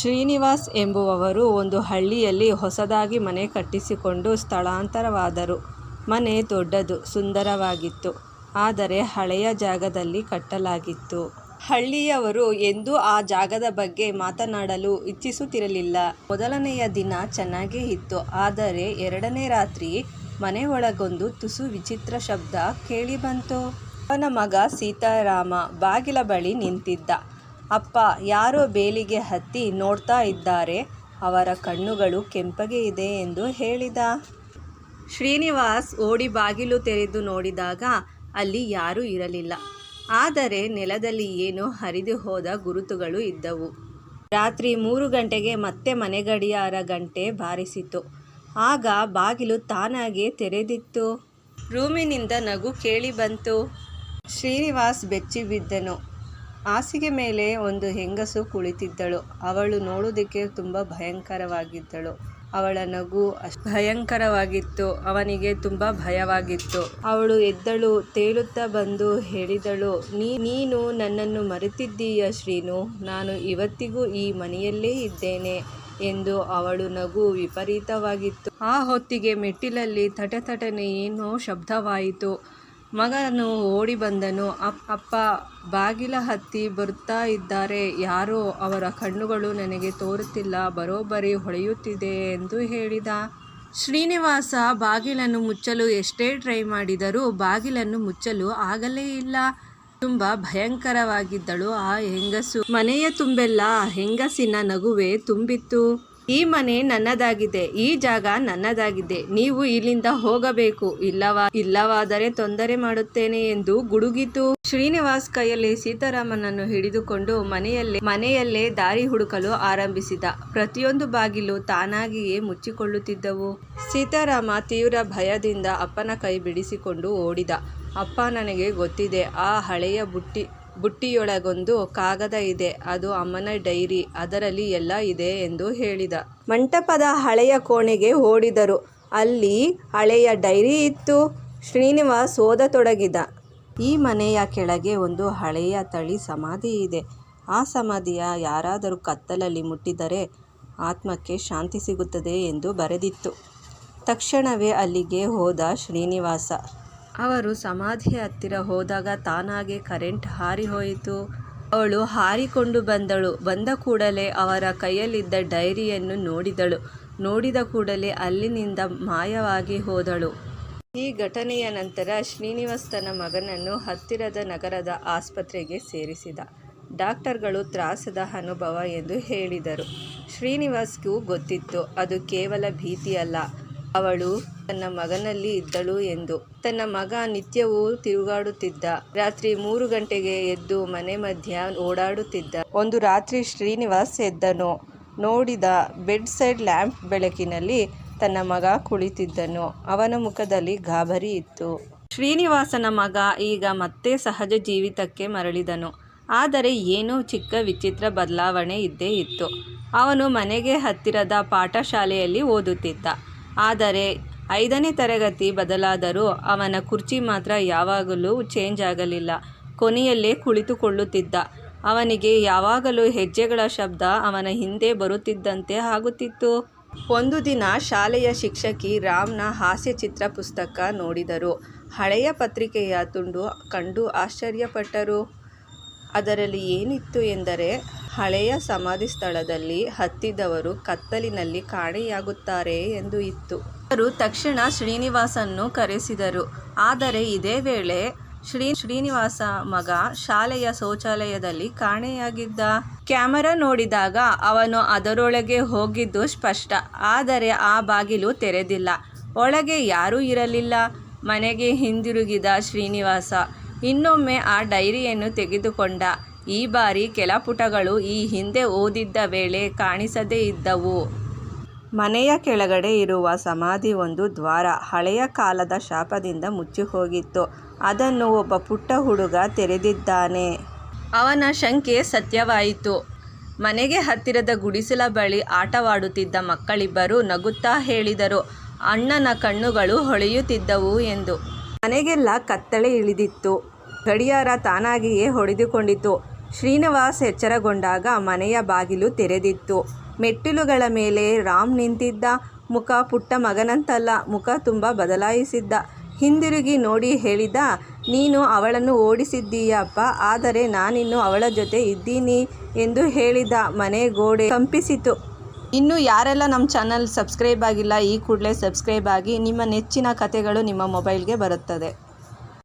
ಶ್ರೀನಿವಾಸ್ ಎಂಬುವವರು ಒಂದು ಹಳ್ಳಿಯಲ್ಲಿ ಹೊಸದಾಗಿ ಮನೆ ಕಟ್ಟಿಸಿಕೊಂಡು ಸ್ಥಳಾಂತರವಾದರು. ಮನೆ ದೊಡ್ಡದು, ಸುಂದರವಾಗಿತ್ತು. ಆದರೆ ಹಳೆಯ ಜಾಗದಲ್ಲಿ ಕಟ್ಟಲಾಗಿತ್ತು. ಹಳ್ಳಿಯವರು ಎಂದೂ ಆ ಜಾಗದ ಬಗ್ಗೆ ಮಾತನಾಡಲು ಇಚ್ಛಿಸುತ್ತಿರಲಿಲ್ಲ. ಮೊದಲನೆಯ ದಿನ ಚೆನ್ನಾಗೇ ಇತ್ತು. ಆದರೆ ಎರಡನೇ ರಾತ್ರಿ ಮನೆ ಒಳಗೊಂದು ತುಸು ವಿಚಿತ್ರ ಶಬ್ದ ಕೇಳಿಬಂತು. ಅವನ ಮಗ ಸೀತಾರಾಮ ಬಾಗಿಲ ಬಳಿ ನಿಂತಿದ್ದ. ಅಪ್ಪ, ಯಾರೋ ಬೇಲಿಗೆ ಹತ್ತಿ ನೋಡ್ತಾ ಇದ್ದಾರೆ. ಅವರ ಕಣ್ಣುಗಳು ಕೆಂಪಗೆ ಇದೆ ಎಂದು ಹೇಳಿದ. ಶ್ರೀನಿವಾಸ್ ಓಡಿ ಬಾಗಿಲು ತೆರೆದು ನೋಡಿದಾಗ ಅಲ್ಲಿ ಯಾರೂ ಇರಲಿಲ್ಲ. ಆದರೆ ನೆಲದಲ್ಲಿ ಏನೋ ಹರಿದು ಹೋದ ಗುರುತುಗಳು ಇದ್ದವು. ರಾತ್ರಿ ಮೂರು ಗಂಟೆಗೆ ಮತ್ತೆ ಮನೆಗಡಿಯಾರ ಗಂಟೆ ಬಾರಿಸಿತು. ಆಗ ಬಾಗಿಲು ತಾನಾಗೆ ತೆರೆದಿತ್ತು. ರೂಮಿನಿಂದ ನಗು ಕೇಳಿ ಬಂತು ಶ್ರೀನಿವಾಸ್ ಬೆಚ್ಚಿಬಿದ್ದನು. ಹಾಸಿಗೆ ಮೇಲೆ ಒಂದು ಹೆಂಗಸು ಕುಳಿತಿದ್ದಳು. ಅವಳು ನೋಡುವುದಕ್ಕೆ ತುಂಬ ಭಯಂಕರವಾಗಿದ್ದಳು. ಅವಳ ನಗು ಅಷ್ಟು ಭಯಂಕರವಾಗಿತ್ತು. ಅವನಿಗೆ ತುಂಬ ಭಯವಾಗಿತ್ತು. ಅವಳು ಎದ್ದಳು. ತೇಲುತ್ತಾ ಬಂದು ಹೇಳಿದಳು, ನೀನು ನನ್ನನ್ನು ಮರೆತಿದ್ದೀಯ ಶ್ರೀನು ನಾನು ಇವತ್ತಿಗೂ ಈ ಮನೆಯಲ್ಲೇ ಇದ್ದೇನೆ ಎಂದು ಅವಳು ನಗು ವಿಪರೀತವಾಗಿತ್ತು. ಆ ಹೊತ್ತಿಗೆ ಮೆಟ್ಟಿಲಲ್ಲಿ ತಟತಟನೆ ಏನೋ ಶಬ್ದವಾಯಿತು. ಮಗನು ಓಡಿ ಬಂದನು ಅಪ್ಪ ಬಾಗಿಲ ಹತ್ತಿ ಬರುತ್ತಾ ಇದ್ದಾರೆ ಯಾರೋ. ಅವರ ಕಣ್ಣುಗಳು ನನಗೆ ತೋರುತ್ತಿಲ್ಲ. ಬರೋಬ್ಬರಿ ಹೊಳೆಯುತ್ತಿದೆ ಎಂದು ಹೇಳಿದ. ಶ್ರೀನಿವಾಸ ಬಾಗಿಲನ್ನು ಮುಚ್ಚಲು ಎಷ್ಟೇ ಟ್ರೈ ಮಾಡಿದರೂ ಬಾಗಿಲನ್ನು ಮುಚ್ಚಲು ಆಗಲೇ ಇಲ್ಲ. ತುಂಬ ಭಯಂಕರವಾಗಿದ್ದಳು ಆ ಹೆಂಗಸು. ಮನೆಯ ತುಂಬೆಲ್ಲ ಹೆಂಗಸಿನ ನಗುವೇ ತುಂಬಿತ್ತು. ಈ ಮನೆ ನನ್ನದಾಗಿದೆ. ಈ ಜಾಗ ನನ್ನದಾಗಿದೆ. ನೀವು ಇಲ್ಲಿಂದ ಹೋಗಬೇಕು. ಇಲ್ಲವಾ, ಇಲ್ಲವಾದರೆ ತೊಂದರೆ ಮಾಡುತ್ತೇನೆ ಎಂದು ಗುಡುಗಿತು. ಶ್ರೀನಿವಾಸ್ ಕೈಯಲ್ಲಿ ಸೀತಾರಾಮನನ್ನು ಹಿಡಿದುಕೊಂಡು ಮನೆಯಲ್ಲೇ ಮನೆಯಲ್ಲೇ ದಾರಿ ಹುಡುಕಲು ಆರಂಭಿಸಿದ. ಪ್ರತಿಯೊಂದು ಬಾಗಿಲು ತಾನಾಗಿಯೇ ಮುಚ್ಚಿಕೊಳ್ಳುತ್ತಿದ್ದವು. ಸೀತಾರಾಮ ತೀವ್ರ ಭಯದಿಂದ ಅಪ್ಪನ ಕೈ ಬಿಡಿಸಿಕೊಂಡು ಓಡಿದ. ಅಪ್ಪ ನನಗೆ ಗೊತ್ತಿದೆ. ಆ ಹಳೆಯ ಬುಟ್ಟಿಯೊಳಗೊಂದು ಕಾಗದ ಇದೆ. ಅದು ಅಮ್ಮನ ಡೈರಿ. ಅದರಲ್ಲಿ ಎಲ್ಲ ಇದೆ ಎಂದು ಹೇಳಿದ. ಮಂಟಪದ ಹಳೆಯ ಕೋಣೆಗೆ ಓಡಿದರು. ಅಲ್ಲಿ ಹಳೆಯ ಡೈರಿ ಇತ್ತು. ಶ್ರೀನಿವಾಸ್ ಓದತೊಡಗಿದ. ಈ ಮನೆಯ ಕೆಳಗೆ ಒಂದು ಹಳೆಯ ತಳಿ ಸಮಾಧಿ ಇದೆ. ಆ ಸಮಾಧಿಯ ಯಾರಾದರೂ ಕತ್ತಲಲ್ಲಿ ಮುಟ್ಟಿದರೆ ಆತ್ಮಕ್ಕೆ ಶಾಂತಿ ಸಿಗುತ್ತದೆ ಎಂದು ಬರೆದಿತ್ತು. ತಕ್ಷಣವೇ ಅಲ್ಲಿಗೆ ಹೋದ ಶ್ರೀನಿವಾಸ. ಅವರು ಸಮಾಧಿಯ ಹತ್ತಿರ ಹೋದಾಗ ತಾನಾಗೆ ಕರೆಂಟ್ ಹಾರಿಹೋಯಿತು. ಅವಳು ಹಾರಿಕೊಂಡು ಬಂದಳು. ಬಂದ ಕೂಡಲೇ ಅವರ ಕೈಯಲ್ಲಿದ್ದ ಡೈರಿಯನ್ನು ನೋಡಿದಳು. ನೋಡಿದ ಕೂಡಲೇ ಅಲ್ಲಿನಿಂದ ಮಾಯವಾಗಿ ಹೋದಳು. ಈ ಘಟನೆಯ ನಂತರ ಶ್ರೀನಿವಾಸ್ ತನ್ನ ಮಗನನ್ನು ಹತ್ತಿರದ ನಗರದ ಆಸ್ಪತ್ರೆಗೆ ಸೇರಿಸಿದ. ಡಾಕ್ಟರ್ಗಳು ತ್ರಾಸದ ಅನುಭವ ಎಂದು ಹೇಳಿದರು. ಶ್ರೀನಿವಾಸ್ಗೂ ಗೊತ್ತಿತ್ತು ಅದು ಕೇವಲ ಭೀತಿಯಲ್ಲ, ಅವಳು ತನ್ನ ಮಗನಲ್ಲಿ ಇದ್ದಳು ಎಂದು. ತನ್ನ ಮಗ ನಿತ್ಯವೂ ತಿರುಗಾಡುತ್ತಿದ್ದ. ರಾತ್ರಿ ಮೂರು ಗಂಟೆಗೆ ಎದ್ದು ಮನೆ ಮಧ್ಯ ಓಡಾಡುತ್ತಿದ್ದ. ಒಂದು ರಾತ್ರಿ ಶ್ರೀನಿವಾಸ್ ಎದ್ದನು. ನೋಡಿದ ಬೆಡ್ ಸೈಡ್ ಲ್ಯಾಂಪ್ ಬೆಳಕಿನಲ್ಲಿ ತನ್ನ ಮಗ ಕುಳಿತಿದ್ದನು. ಅವನ ಮುಖದಲ್ಲಿ ಗಾಬರಿ ಇತ್ತು. ಶ್ರೀನಿವಾಸನ ಮಗ ಈಗ ಮತ್ತೆ ಸಹಜ ಜೀವಿತಕ್ಕೆ ಮರಳಿದನು. ಆದರೆ ಏನೋ ಚಿಕ್ಕ ವಿಚಿತ್ರ ಬದಲಾವಣೆ ಇದ್ದೇ ಇತ್ತು. ಅವನು ಮನೆಗೆ ಹತ್ತಿರದ ಪಾಠಶಾಲೆಯಲ್ಲಿ ಓದುತ್ತಿದ್ದ. ಆದರೆ ಐದನೇ ತರಗತಿ ಬದಲಾದರೂ ಅವನ ಕುರ್ಚಿ ಮಾತ್ರ ಯಾವಾಗಲೂ ಚೇಂಜ್ ಆಗಲಿಲ್ಲ. ಕೊನೆಯಲ್ಲೇ ಕುಳಿತುಕೊಳ್ಳುತ್ತಿದ್ದ. ಅವನಿಗೆ ಯಾವಾಗಲೂ ಹೆಜ್ಜೆಗಳ ಶಬ್ದ ಅವನ ಹಿಂದೆ ಬರುತ್ತಿದ್ದಂತೆ ಆಗುತ್ತಿತ್ತು. ಒಂದು ದಿನ ಶಾಲೆಯ ಶಿಕ್ಷಕಿ ರಾಮ್ನ ಹಾಸ್ಯ ಚಿತ್ರ ಪುಸ್ತಕ ನೋಡಿದರು. ಹಳೆಯ ಪತ್ರಿಕೆಯ ತುಂಡು ಕಂಡು ಆಶ್ಚರ್ಯಪಟ್ಟರು. ಅದರಲ್ಲಿ ಏನಿತ್ತು ಎಂದರೆ ಹಳೆಯ ಸಮಾಧಿ ಸ್ಥಳದಲ್ಲಿ ಹತ್ತಿದವರು ಕತ್ತಲಿನಲ್ಲಿ ಕಾಣೆಯಾಗುತ್ತಾರೆ ಎಂದು ಇತ್ತು. ಅವರು ತಕ್ಷಣ ಶ್ರೀನಿವಾಸನ್ನು ಕರೆಸಿದರು. ಆದರೆ ಇದೇ ವೇಳೆ ಶ್ರೀ ಶ್ರೀನಿವಾಸ ಮಗ ಶಾಲೆಯ ಶೌಚಾಲಯದಲ್ಲಿ ಕಾಣೆಯಾಗಿದ್ದ. ಕ್ಯಾಮರಾ ನೋಡಿದಾಗ ಅವನು ಅದರೊಳಗೆ ಹೋಗಿದ್ದು ಸ್ಪಷ್ಟ. ಆದರೆ ಆ ಬಾಗಿಲು ತೆರೆದಿಲ್ಲ. ಒಳಗೆ ಯಾರೂ ಇರಲಿಲ್ಲ. ಮನೆಗೆ ಹಿಂದಿರುಗಿದ ಶ್ರೀನಿವಾಸ ಇನ್ನೊಮ್ಮೆ ಆ ಡೈರಿಯನ್ನು ತೆಗೆದುಕೊಂಡ. ಈ ಬಾರಿ ಕೆಲ ಪುಟಗಳು ಈ ಹಿಂದೆ ಓದಿದ್ದ ವೇಳೆ ಕಾಣಿಸದೇ ಇದ್ದವು. ಮನೆಯ ಕೆಳಗಡೆ ಇರುವ ಸಮಾಧಿ ಒಂದು ದ್ವಾರ ಹಳೆಯ ಕಾಲದ ಶಾಪದಿಂದ ಮುಚ್ಚಿಹೋಗಿತ್ತು. ಅದನ್ನು ಒಬ್ಬ ಪುಟ್ಟ ಹುಡುಗ ತೆರೆದಿದ್ದಾನೆ. ಅವನ ಶಂಕೆ ಸತ್ಯವಾಯಿತು. ಮನೆಗೆ ಹತ್ತಿರದ ಗುಡಿಸಲ ಬಳಿ ಆಟವಾಡುತ್ತಿದ್ದ ಮಕ್ಕಳಿಬ್ಬರು ನಗುತ್ತಾ ಹೇಳಿದರು, ಅಣ್ಣನ ಕಣ್ಣುಗಳು ಹೊಳೆಯುತ್ತಿದ್ದವು ಎಂದು. ಮನೆಗೆಲ್ಲ ಕತ್ತಲೆ ಇಳಿದಿತ್ತು. ಗಡಿಯಾರ ತಾನಾಗಿಯೇ ಹೊಡೆದುಕೊಂಡಿತು. ಶ್ರೀನಿವಾಸ್ ಎಚ್ಚರಗೊಂಡಾಗ ಮನೆಯ ಬಾಗಿಲು ತೆರೆದಿತ್ತು. ಮೆಟ್ಟಿಲುಗಳ ಮೇಲೆ ರಾಮ್ ನಿಂತಿದ್ದ. ಮುಖ ಪುಟ್ಟ ಮಗನಂತಲ್ಲ, ಮುಖ ತುಂಬ ಬದಲಾಯಿಸಿದ್ದ. ಹಿಂದಿರುಗಿ ನೋಡಿ ಹೇಳಿದ, ನೀನು ಅವಳನ್ನು ಓಡಿಸಿದ್ದೀಯಪ್ಪ, ಆದರೆ ನಾನಿನ್ನು ಅವಳ ಜೊತೆ ಇದ್ದೀನಿ ಎಂದು ಹೇಳಿದ ಮನೆ ಗೋಡೆ ಕಂಪಿಸಿತು. ಇನ್ನು ಯಾರೆಲ್ಲ ನಮ್ಮ ಚಾನಲ್ ಸಬ್ಸ್ಕ್ರೈಬ್ ಆಗಿಲ್ಲ, ಈ ಕೂಡಲೇ ಸಬ್ಸ್ಕ್ರೈಬ್ ಆಗಿ ನಿಮ್ಮ ನೆಚ್ಚಿನ ಕಥೆಗಳು ನಿಮ್ಮ ಮೊಬೈಲ್ಗೆ ಬರುತ್ತದೆ.